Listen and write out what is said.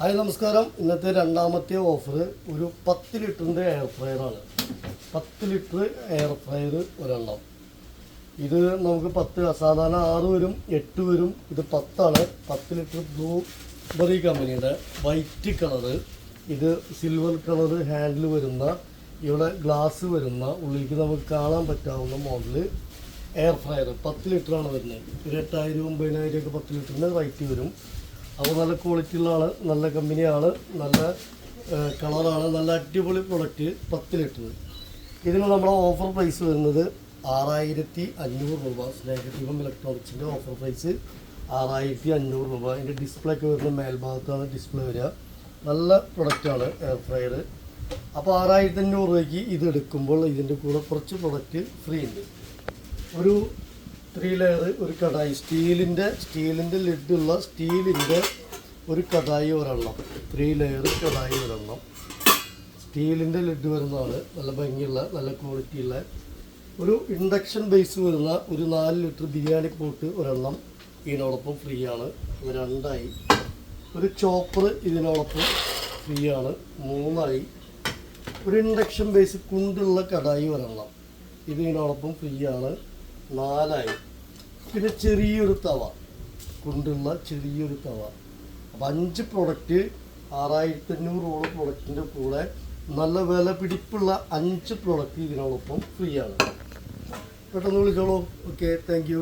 Hi നമസ്കാരം. ഇന്നത്തെ രണ്ടാമത്തെ ഓഫർ ഒരു പത്ത് ലിറ്ററിന്റെ എയർ ഫ്രയറാണ് പത്ത് ലിറ്റർ എയർ ഫ്രയർ ഒരെണ്ണം. ഇത് നമുക്ക് പത്ത് സാധാരണ ആറ് വരും എട്ട് വരും. ഇത് പത്താണ്. പത്ത് ലിറ്റർ ബ്ലൂ ബെറി കമ്പനിയുടെ വൈറ്റ് കളറ് ഇത് സിൽവർ കളർ ഹാൻഡിൽ വരുന്ന ഇവിടെ ഗ്ലാസ് വരുന്ന ഉള്ളിലേക്ക് നമുക്ക് കാണാൻ പറ്റാവുന്ന മോഡൽ എയർ ഫ്രയർ പത്ത് ലിറ്ററാണ് വരുന്നത്. ഒരു എട്ടായിരം ഒമ്പതിനായിരം ഒക്കെ പത്ത് ലിറ്ററിന് റേറ്റ് വരും. അപ്പോൾ നല്ല ക്വാളിറ്റി ആൾ നല്ല കമ്പനിയാണ് നല്ല കളറാണ് നല്ല അടിപൊളി പ്രൊഡക്റ്റ് പത്ത് ലിറ്റർ ഇതിന് നമ്മുടെ ഓഫർ പ്രൈസ് വരുന്നത് ആറായിരത്തി അഞ്ഞൂറ് രൂപ. സ്നേഹദീപം ഇലക്ട്രോണിക്സിന്റെ ഓഫർ പ്രൈസ് ആറായിരത്തി അഞ്ഞൂറ് രൂപ. അതിന്റെ ഡിസ്പ്ലേ ഒക്കെ വരുന്ന മേൽഭാഗത്താണ് ഡിസ്പ്ലേ വരിക. നല്ല പ്രൊഡക്റ്റാണ് എയർ ഫ്രയർ അപ്പോൾ ആറായിരത്തി അഞ്ഞൂറ് രൂപയ്ക്ക് ഇത് എടുക്കുമ്പോൾ ഇതിന്റെ കൂടെ കുറച്ച് പ്രൊഡക്റ്റ് ഫ്രീ ഉണ്ട്. ഒരു ത്രീ ലെയർ ഒരു കടായി. സ്റ്റീലിന്റെ സ്റ്റീലിന്റെ ലിഡുള്ള സ്റ്റീലിന്റെ ഒരു കടായി ഒരെണ്ണം. ത്രീ ലെയർ കടായി ഒരെണ്ണം. സ്റ്റീലിന്റെ ലിഡ് വരുന്നതാണ്. നല്ല ഭംഗിയുള്ള നല്ല ക്വാളിറ്റിയുള്ള ഒരു ഇൻഡക്ഷൻ ബേസ് വരുന്ന ഒരു നാല് ലിറ്റർ ബിരിയാണി പോട്ട് ഒരെണ്ണം ഇതിനോടൊപ്പം ഫ്രീ ആണ്. രണ്ടായി. ഒരു ചോപ്പർ ഇതിനോടൊപ്പം ഫ്രീ ആണ്. മൂന്നായി. ഒരു ഇൻഡക്ഷൻ ബേസ് കുണ്ടുള്ള കടായി ഒരെണ്ണം ഇത് ഇതിനോടൊപ്പം ഫ്രീ ആണ്. നാലായി. പിന്നെ ചെറിയൊരു തവ. കൊണ്ടുള്ള ചെറിയൊരു തവ. അപ്പം അഞ്ച് പ്രൊഡക്റ്റ് ആറായിരത്തി അഞ്ഞൂറോളം പ്രൊഡക്റ്റിന്റെ കൂടെ നല്ല വില പിടിപ്പുള്ള അഞ്ച് പ്രൊഡക്റ്റ് ഇതിനോടൊപ്പം ഫ്രീ ആണ്. പെട്ടെന്ന് വിളിച്ചോളൂ. Okay thank